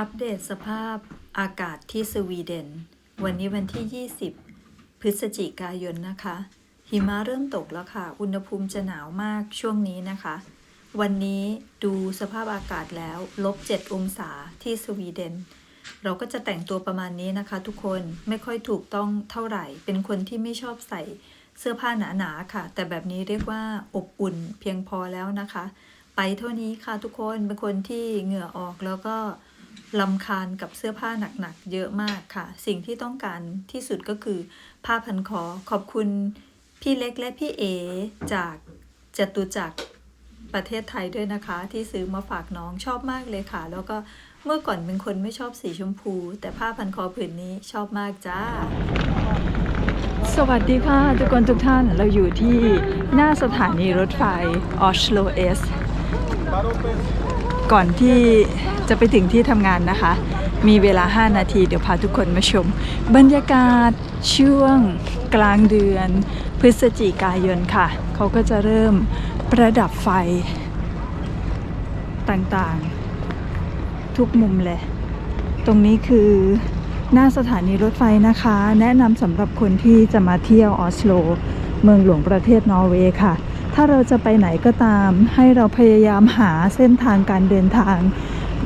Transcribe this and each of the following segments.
อัปเดตสภาพอากาศที่สวีเดน วันนี้วันที่ 20 พฤศจิกายนนะคะ หิมะเริ่มตกแล้วค่ะ อุณหภูมิจะหนาวมากช่วงนี้นะคะ วันนี้ดูสภาพอากาศแล้วลบ 7 องศาที่สวีเดน เราก็จะแต่งตัวประมาณนี้นะคะทุกคนไม่ค่อยถูกต้องเท่าไหร่ เป็นคนที่ไม่ชอบใส่เสื้อผ้าหนาๆค่ะ แต่แบบนี้เรียกว่าอบอุ่นเพียงพอแล้วนะคะ ไปเท่านี้ค่ะทุกคนเป็นคนที่เหงื่อออกแล้วก็ ลำคาญกับเสื้อผ้าหนักๆ เยอะมากค่ะ สิ่งที่ต้องการที่สุดก็คือ ผ้าพันคอขอบคุณพี่เล็กและพี่เอจากจตุจักรประเทศไทยด้วยนะคะ ที่ซื้อมาฝากน้องชอบมากเลยค่ะ แล้วก็เมื่อก่อนเป็นคนไม่ชอบสีชมพู แต่ผ้าพันคอผืนนี้ชอบมากจ้า สวัสดีค่ะ ทุกคนทุกท่านเราอยู่ที่หน้าสถานีรถไฟออชโลเอส ก่อนที่จะไปถึงที่ทำงานนะคะ มีเวลา 5 นาทีเดี๋ยวพาทุกคนมาชม บรรยากาศช่วงกลางเดือน พฤศจิกายนค่ะ เขาก็จะเริ่มประดับไฟต่างๆ ทุกมุมเลย ตรงนี้คือหน้าสถานีรถไฟนะคะ แนะนำสำหรับคนที่จะมาเที่ยวออสโล เมืองหลวงประเทศนอร์เวย์ค่ะ ถ้าเราจะไปไหนก็ตาม ให้เราพยายามหาเส้นทางการเดินทาง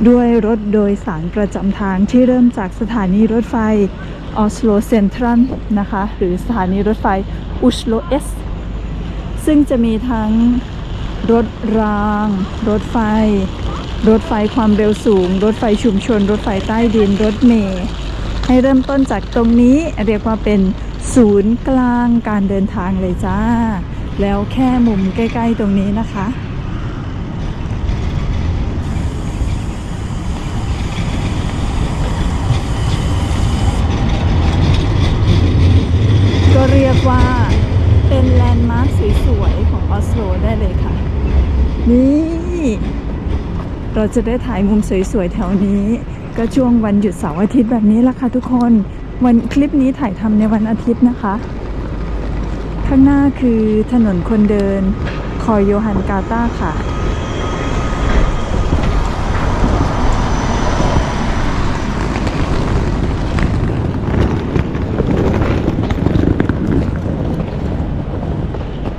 ด้วยรถโดยสารประจำทางที่เริ่มจากสถานีรถไฟออสโลเซนทรัลนะคะ หรือสถานีรถไฟอุชโลเอสซึ่งจะมีทั้งรถราง รถไฟ รถไฟความเร็วสูง รถไฟชุมชน รถไฟใต้ดิน รถเมล์ให้เริ่มต้นจากตรงนี้เรียกว่าเป็นศูนย์กลางการเดินทางเลยจ้า แล้วแค่มุมใกล้ ๆ ตรงนี้นะคะ ก็เรียกว่าเป็นแลนด์มาร์คสวยๆ ของออสโลได้เลยค่ะ นี่ เราจะได้ถ่ายมุมสวยๆ แถวนี้ ก็ช่วงวันหยุดเสาร์อาทิตย์แบบนี้ละค่ะทุกคน วันคลิปนี้ถ่ายทำในวันอาทิตย์นะคะ ข้างหน้าคือถนนคนเดิน คอยโยฮันกาตาค่ะ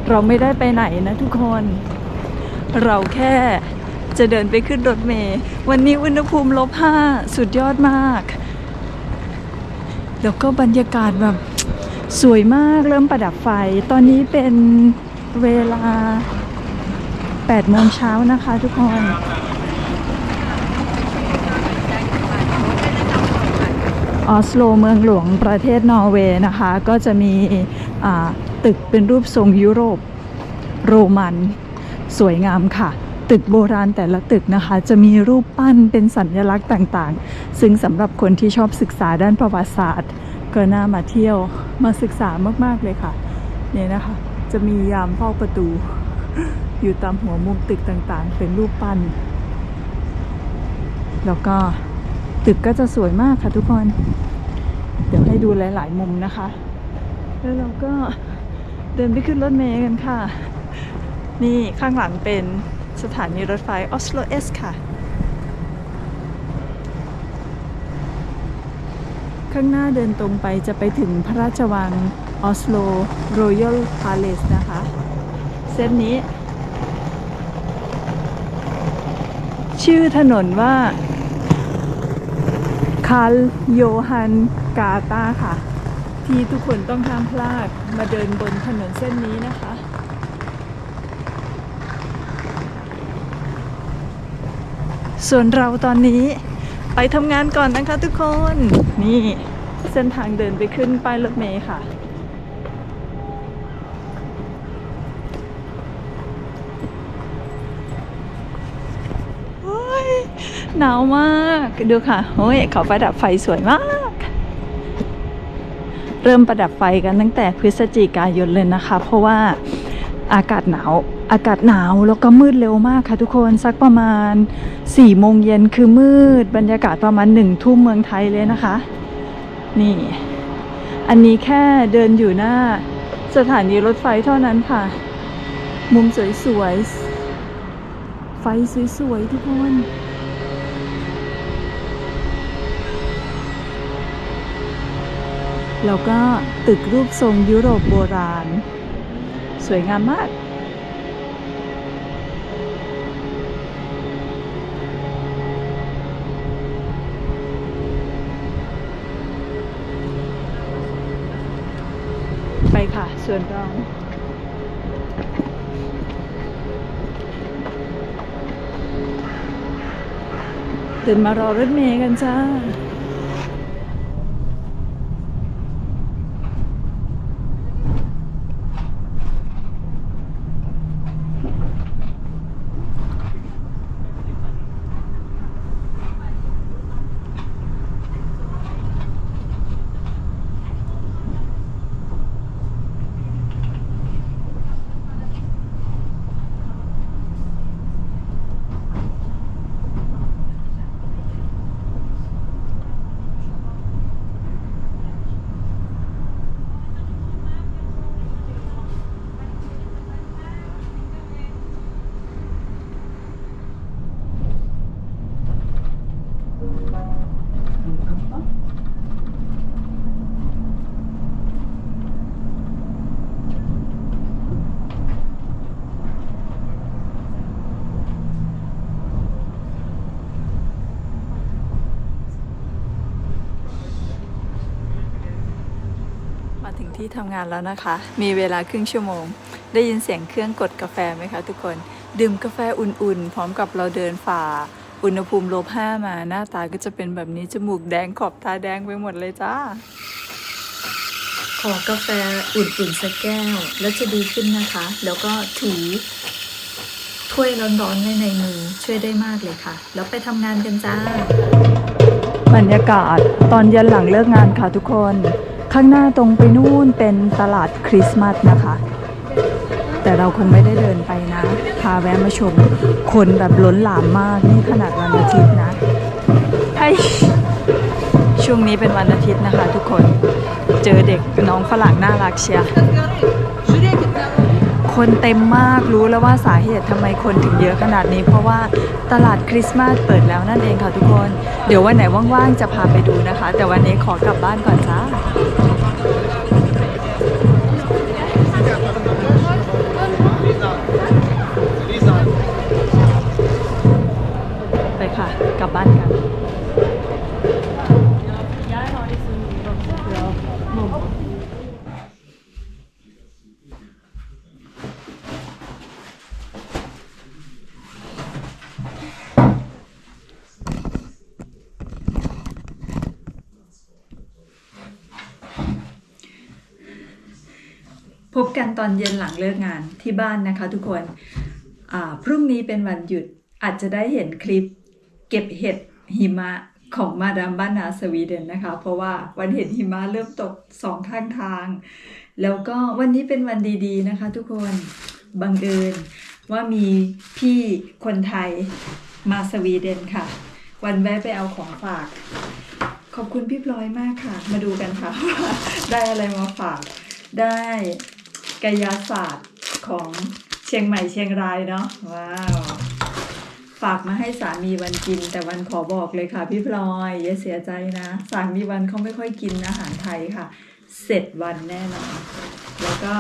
เราไม่ได้ไปไหนนะทุกคน เราแค่จะเดินไปขึ้นรถเมล์วันนี้อุณหภูมิลบห้าสุดยอดมาก แล้วก็บรรยากาศแบบ สวยมากเริ่มประดับไฟ ตอนนี้เป็นเวลา8โมงเช้านะคะทุกคน ออสโลเมืองหลวงประเทศนอร์เวย์นะคะ ก็จะมีตึกเป็นรูปทรงยุโรปโรมัน สวยงามค่ะ ตึกโบราณแต่ละตึกนะคะ จะมีรูปปั้นเป็นสัญลักษณ์ต่างๆ ซึ่งสำหรับคนที่ชอบศึกษาด้านประวัติศาสตร์ ก็น่ามาเที่ยว มาศึกษามากๆเลยค่ะเนี่ยนะคะ จะมียามเฝ้าประตู อยู่ตามหัวมุมตึกต่างๆ เป็นรูปปั้น แล้วก็ตึกก็จะสวยมากค่ะทุกคน เดี๋ยวให้ดูหลาย ๆ มุมนะคะ แล้วเราก็เดินไปขึ้นรถเมล์กันค่ะ นี่ข้างหลังเป็นสถานีรถไฟออสโลเอสค่ะ ข้างหน้าเดินตรงไปจะไปถึงพระราชวังออสโลโรยัลพาเลสนะคะ เส้นนี้ ชื่อถนนว่าคาร์ลโยฮันกาตาค่ะ ที่ทุกคนต้องห้ามพลาดมาเดินบนถนนเส้นนี้นะคะส่วนเราตอนนี้ ไปทำงานก่อนนะคะทุกคน นี่ เส้นทางเดินไปขึ้นป้ายรถเมล์ค่ะโอ้ยหนาวมากดูค่ะโอ้ยเขาประดับไฟสวยมาก เริ่มประดับไฟกันตั้งแต่พฤศจิกายนเลยนะคะ เพราะว่าอากาศหนาว อากาศหนาวแล้วก็มืดเร็วมากค่ะทุกคนสักประมาณ4ี่โมงเย็นคือมืด บรรยากาศประมาณหนึ่งทุ่มเมืองไทยเลยนะคะ นี่ อันนี้แค่เดินอยู่หน้า สถานีรถไฟเท่านั้นค่ะ มุมสวยๆไฟสวยๆทุกคนแล้วก็ตึกรูปทรงยุโรปโบราณ สวยงามมาก ไปค่ะ ส่วนเราเดินมารอรถเมย์กันจ้า ที่ทำงานแล้วนะคะ มีเวลาครึ่งชั่วโมง ได้ยินเสียงเครื่องกดกาแฟไหมคะทุกคน ดื่มกาแฟอุ่นๆ พร้อมกับเราเดินฝ่า อุณหภูมิลบห้ามา หน้าตาก็จะเป็นแบบนี้ จมูกแดงขอบตาแดงไปหมดเลยจ้า ขอกาแฟอุ่นๆสักแก้ว แล้วจะดีขึ้นนะคะ แล้วก็ถือถ้วยร้อนๆไว้ในมือช่วยได้มากเลยค่ะ แล้วไปทำงานกันจ้าบรรยากาศตอนเย็นหลังเลิกงานค่ะทุกคน ข้างหน้าตรงไปนู่นเป็นตลาดคริสต์มาสนะคะ แต่เราคงไม่ได้เดินไปนะ พาแวะมาชม คนแบบล้นหลามมาก นี่ขนาดวันอาทิตย์นะไอ้ช่วงนี้เป็นวันอาทิตย์นะคะทุกคน เจอเด็กน้องฝรั่งน่ารักเชียร์ คนเต็มมากรู้แล้วว่าสาเหตุทำไมคนถึงเยอะขนาดนี้ เพราะว่าตลาดคริสต์มาสเปิดแล้วนั่นเองค่ะทุกคน เดี๋ยววันไหนว่างๆจะพาไปดูนะคะ แต่วันนี้ขอกลับบ้านก่อนจ้าไปค่ะ กลับบ้านกัน พบกันตอนเย็นหลังเลิกงานที่บ้านนะคะทุกคนพรุ่งนี้เป็นวันหยุดอาจจะได้เห็นคลิปเก็บเห็ดหิมะของมาดามบ้านนาสวีเดนนะคะ เพราะว่าวันเห็ดหิมะเริ่มตกสองข้างทาง แล้วก็วันนี้เป็นวันดีๆนะคะทุกคนบังเอิญว่ามีพี่คนไทยมาสวีเดนค่ะ วันแวะไปเอาของฝาก ขอบคุณพี่พลอยมากค่ะ มาดูกันค่ะว่าได้อะไรมาฝากได้ กายศาสตร์ของเชียงใหม่เชียงรายเนาะว้าวฝากมาให้สามีวันกิน แต่วันขอบอกเลยค่ะ พี่พลอยอย่าเสียใจนะ สามีวันเขาไม่ค่อยกินอาหารไทยค่ะ เสร็จวันแน่นอนแล้วก็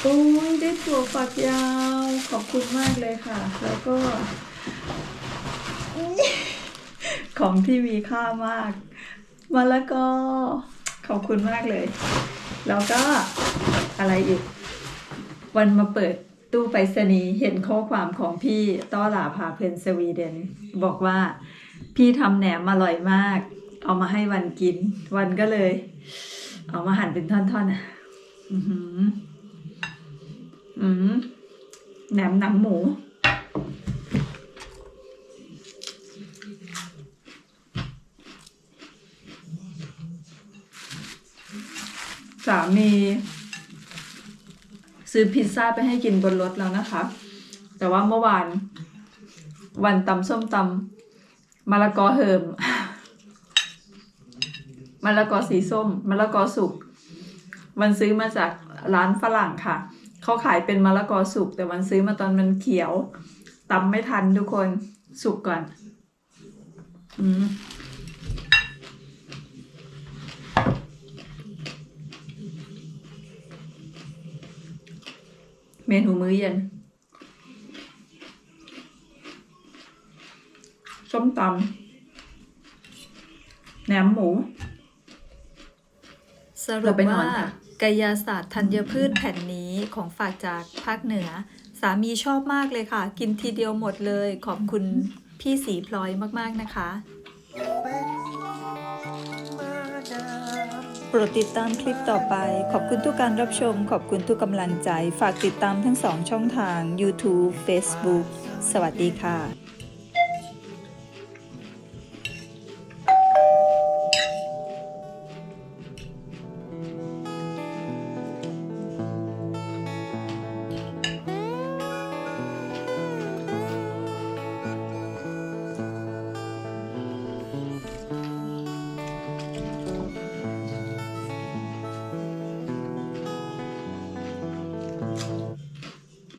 โอ้ยได้ถั่วฝักยาวขอบคุณมากเลยค่ะ แล้วก็ ของที่มีค่ามากมะละกอขอบคุณมากเลย แล้วก็อะไรอีก วันมาเปิดตู้ไปรษณีย์เห็นข้อความของพี่ต้อหลาพาเพลินสวีเดน บอกว่าพี่ทำแหนมอร่อยมาก เอามาให้วันกิน วันก็เลย เอามาหั่นเป็นท่อนๆอะอือหืออืมแหนมหนังหมู สามี ซื้อพิซซ่าไปให้กินบนรถแล้วนะคะ แต่ว่าเมื่อวาน วันตำส้มตำมะละกอเหิมมะละกอสีส้มมะละกอสุกมันซื้อมาจากร้านฝรั่งค่ะ เขาขายเป็นมะละกอสุกแต่มันซื้อมาตอนมันเขียวตำไม่ทันทุกคนสุกก่อน อืม เมนูมื้อเย็นส้มตำแหนมหมู สรุเราปไปนอว่านค่ะ กายาศาสตร์ธัญพืชแผ่นนี้ของฝากจากภาคเหนือ สามีชอบมากเลยค่ะ กินทีเดียวหมดเลย ขอบคุณพี่สีพลอยมากๆนะคะ รดติดตามคลิปต่อไป ขอบคุณทุกการรับชม ขอบคุณทุกกำลังใจ ฝากติดตามทั้งสองช่องทาง YouTube Facebook สวัสดีค่ะ